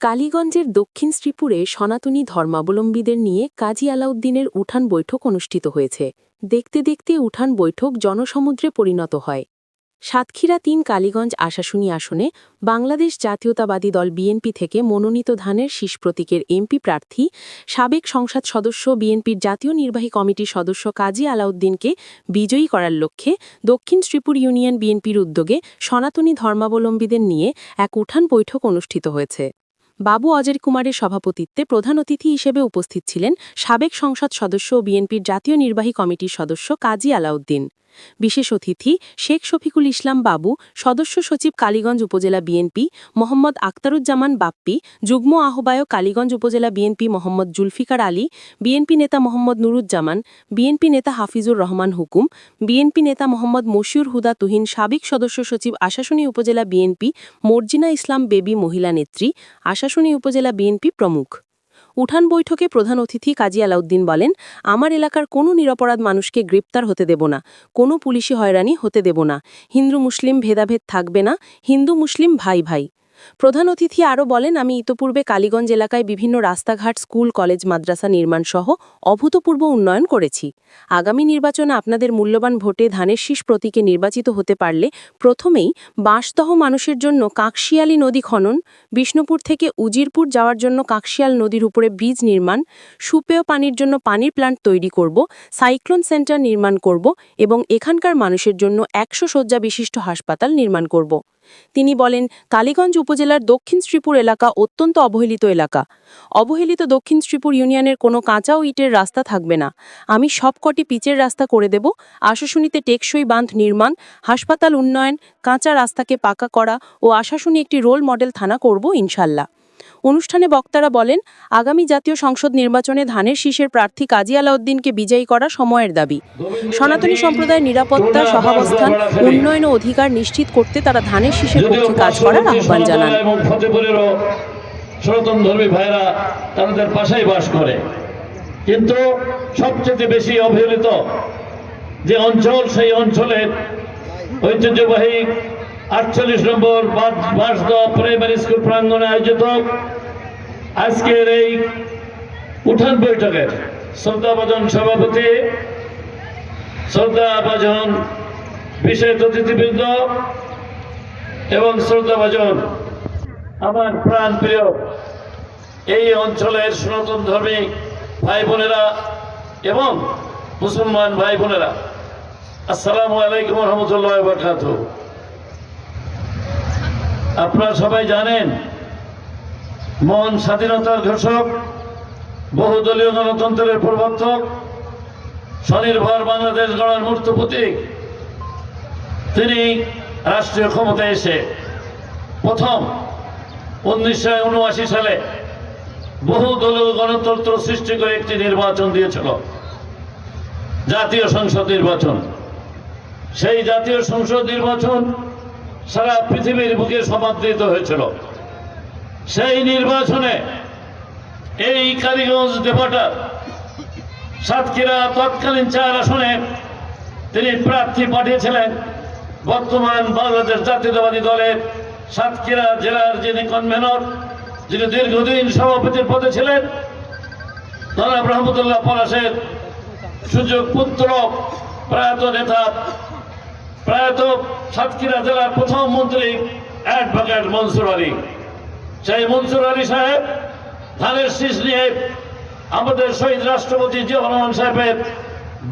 কালীগঞ্জের দক্ষিণ শ্রীপুরে সনাতনী ধর্মাবলম্বীদের নিয়ে কাজী আলাউদ্দিনের উঠান বৈঠক অনুষ্ঠিত হয়েছে। দেখতে দেখতে উঠান বৈঠক জনসমুদ্রে পরিণত হয়। সাতক্ষীরা তিন কালীগঞ্জ আশাশুনি আসনে বাংলাদেশ জাতীয়তাবাদী দল বিএনপি থেকে মনোনীত ধানের শীষ প্রতীকের এমপি প্রার্থী, সাবেক সংসদ সদস্য বিএনপির জাতীয় নির্বাহী কমিটির সদস্য কাজী আলাউদ্দিনকে বিজয়ী করার লক্ষ্যে দক্ষিণ শ্রীপুর ইউনিয়ন বিএনপির উদ্যোগে সনাতনী ধর্মাবলম্বীদের নিয়ে এক উঠান বৈঠক অনুষ্ঠিত হয়েছে। বাবু অজয় কুমারের সভাপতিত্বে প্রধান অতিথি হিসেবে উপস্থিত ছিলেন সাবেক সংসদ সদস্য ও বিএনপির জাতীয় নির্বাহী কমিটির সদস্য কাজী আলাউদ্দিন। বিশেষ অতিথি শেখ শফিকুল ইসলাম বাবু, সদস্য সচিব কালীগঞ্জ উপজেলা বিএনপি মোহাম্মদ আক্তারুজ্জামান বাপ্পি, যুগ্ম আহ্বায়ক কালীগঞ্জ উপজেলা বিএনপি মোহাম্মদ জুলফিকার আলী, বিএনপি নেতা মোহাম্মদ নুরুজ্জামান, বিএনপি নেতা হাফিজুর রহমান হুকুম, বিএনপি নেতা মোহাম্মদ মশিউর হুদা তুহিন, সাবেক সদস্য সচিব আশাশুনি উপজেলা বিএনপি মর্জিনা ইসলাম বেবি মহিলা নেত্রী, আশাশুনি উপজেলা বিএনপি প্রমুখ। উঠান বৈঠকে প্রধান অতিথি কাজী আলাউদ্দিন বলেন, আমার এলাকার কোনো নিরপরাধ মানুষকে গ্রেপ্তার হতে দেব না, কোনো পুলিশি হয়রানি হতে দেব না। হিন্দু মুসলিম ভেদাভেদ থাকবে না, হিন্দু মুসলিম ভাই ভাই। প্রধান অতিথি আরও বলেন, আমি ইতোপূর্বে কালীগঞ্জ এলাকায় বিভিন্ন রাস্তাঘাট, স্কুল, কলেজ, মাদ্রাসা নির্মাণ সহ অভূতপূর্ব উন্নয়ন করেছি। আগামী নির্বাচনে আপনাদের মূল্যবান ভোটে ধানের শীষ প্রতীকে নির্বাচিত হতে পারলে প্রথমেই বাঁশদহ মানুষের জন্য কাকশিয়ালী নদী খনন, বিষ্ণুপুর থেকে উজিরপুর যাওয়ার জন্য কাকশিয়াল নদীর উপরে ব্রিজ নির্মাণ, সুপেয় পানির জন্য পানির প্ল্যান্ট তৈরি করব, সাইক্লোন সেন্টার নির্মাণ করব এবং এখানকার মানুষের জন্য একশো শয্যা বিশিষ্ট হাসপাতাল নির্মাণ করব। তিনি বলেন, কালীগঞ্জ উপজেলার দক্ষিণ শ্রীপুর এলাকা অত্যন্ত অবহেলিত এলাকা। অবহেলিত দক্ষিণ শ্রীপুর ইউনিয়নের কোনো কাঁচা ও ইটের রাস্তা থাকবে না। আমি সবকটি পিচের রাস্তা করে দেব, আশাশুনিতে টেকসই বাঁধ নির্মাণ, হাসপাতাল উন্নয়ন, কাঁচা রাস্তাকে পাকা করা ও আশাশুনি একটি রোল মডেল থানা করব ইনশাল্লাহ। অনুষ্ঠানে বক্তারা বলেন আগামী জাতীয় সংসদ নির্বাচনে ধানের শীষের প্রার্থী কাজী আলাউদ্দিনকে বিজয়ী করা সময়ের দাবি। সনাতনী সম্প্রদায়ের নিরাপত্তা সহাবস্থান উন্নয়ন ও অধিকার নিশ্চিত করতে তারা ধানের শীষের পক্ষে কাজ করার আহ্বান জানান। সনাতন ধর্মী ভাইরা তাদের পাশেই বাস করে। কিন্তু সবচেয়ে বেশি অবহেলিত যে অঞ্চল সেই অঞ্চলের ঐতিহ্যবাহী আটচল্লিশ নম্বর প্রাইমারি স্কুল প্রাঙ্গনে আয়োজিত আজকের এই উঠান বৈঠকের শ্রদ্ধাভাজন সভাপতি শ্রদ্ধাভাজন বিশেষ অতিথিবৃন্দ এবং শ্রদ্ধাভাজন আমার প্রাণ প্রিয় এই অঞ্চলের সনাতন ধর্মী ভাই বোনেরা এবং মুসলমান ভাই বোনেরা। আসসালামু আলাইকুম রহমতুল্লাহ বরকাত আপনারা সবাই জানেন মন স্বাধীনতার ঘোষক, বহুদলীয় গণতন্ত্রের প্রবর্তক, স্বনির্ভর বাংলাদেশ গড়ার মূর্ত প্রতীক। তিনি রাষ্ট্রীয় ক্ষমতায় এসে প্রথম উনিশশো উনআশি সালে বহুদলীয় গণতন্ত্র সৃষ্টি করে একটি নির্বাচন দিয়েছিল, জাতীয় সংসদ নির্বাচন। সেই জাতীয় সংসদ নির্বাচন সারা পৃথিবীর বুকে সমাদৃত হয়েছিল। সেই নির্বাচনে এই কালীগঞ্জ ডেপুটার সাতক্ষীরা তৎকালীন চার আসনে তিনি প্রার্থী পাঠিয়েছিলেন। বর্তমান বাংলাদেশ জাতীয়তাবাদী দলের সাতক্ষীরা জেলার যিনি কনভেনর যিনি দীর্ঘদিন সভাপতির পদে ছিলেন, জনাব রহমতুল্লাহ পলাশের সুযোগ পুত্র প্রয়াত নেতা প্রয়াত সাতক্ষীরা জেলার প্রথম মন্ত্রী অ্যাডভোকেট মনসুর আলী। সেই মনসুর আলী সাহেব ধানের শীষ নিয়ে আমাদের শহীদ রাষ্ট্রপতি জিয়া রহমান সাহেবের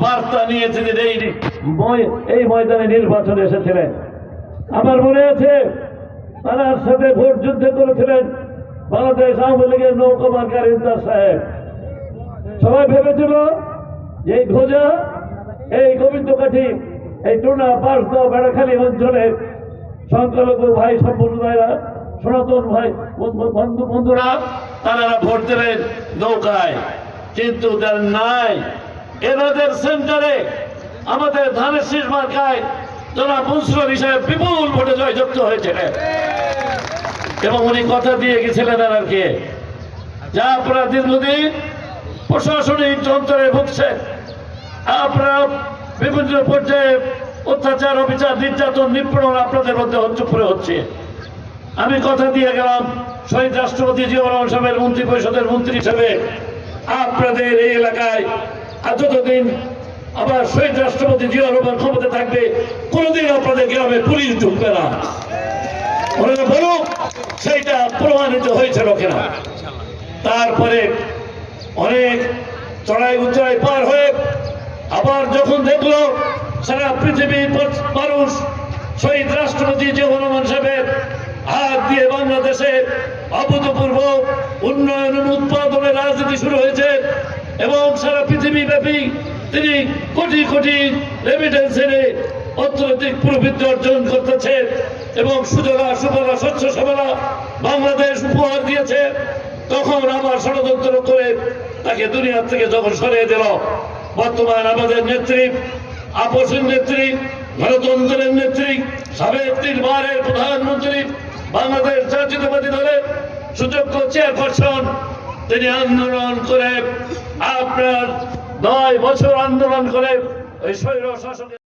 বার্তা নিয়ে তিনি এই এই ময়দানে নির্বাচনে এসেছিলেন। আমার মনে আছে তার সাথে ভোট যুদ্ধ করেছিলেন বাংলাদেশ আওয়ামী লীগের নৌকা মার্কার ইন্দার সাহেব। সবাই ভেবেছিল যে এই ঘোজা এই গোবিন্দকাঠি এই টুনা পাঁচদহ বেড়াখালী অঞ্চলের সংখ্যালঘু ভাই সম্প্রদায়রা, সনাতন ভাই বন্ধু- বন্ধু, বন্ধুরা তারা ভোট দেবেন নৌকায়। কিন্তু তার নাই, এনাদের সেন্টারে আমাদের ধানের শীষ মার্কায় জনাব মনসুর হিসেবে বিপুল ভোটে জয়যুক্ত হয়েছিলেন। এবং উনি কথা দিয়ে গেছিলেন এনারকে যা আপনারা দীর্ঘদিন প্রশাসনিক যন্ত্রে ভুগছেন, আপনারা বিভিন্ন পর্যায়ে অত্যাচার, অবিচার, নির্যাতন, নিপীড়ন আপনাদের মধ্যে হচ্ছে হচ্ছে। আমি কথা দিয়ে গেলাম শহীদ রাষ্ট্রপতি রহমান সাহেবের মন্ত্রী পরিষদের মন্ত্রী হিসেবে। আপনাদের এই এলাকায় যতদিন আবার শহীদ রাষ্ট্রপতি জিয়াউর রহমান ক্ষমতা থাকবে, কোনোদিন আপনাদের গ্রামে পুলিশ ঢুকবে না। বলুক সেইটা প্রমাণিত হয়েছিল কিনা তারপরে অনেক চড়াই উচ্চাই পার হয়ে আবার যখন দেখল সারা পৃথিবীর মানুষ শহীদ রাষ্ট্রপতি জিয়াউর রহমান সাহেবের হাত দিয়ে বাংলাদেশে অভূতপূর্ব উন্নয়ন উৎপাদনের রাজনীতি শুরু হয়েছে এবং সারা পৃথিবী ব্যাপী তিনি কোটি কোটি রেমিটেন্স এনে অর্থনৈতিক প্রবৃদ্ধি অর্জন করতেছে এবং সুজলা, সুফলা, স্বচ্ছ সবলা বাংলাদেশ উপহার দিয়েছে। তখন আবার ষড়যন্ত্র করে তাকে দুনিয়ার থেকে যখন সরিয়ে দিল। বর্তমান আমাদের নেত্রী আপসের নেত্রী, গণতন্ত্রের নেত্রী, সাবেক তিনবারের প্রধানমন্ত্রী, বাংলাদেশ জাতীয়তাবাদী দলের সুযোগ্য চেয়ারপারসন। তিনি আন্দোলন করে আপনার নয় বছর আন্দোলন করে ওই স্বৈর শাসকের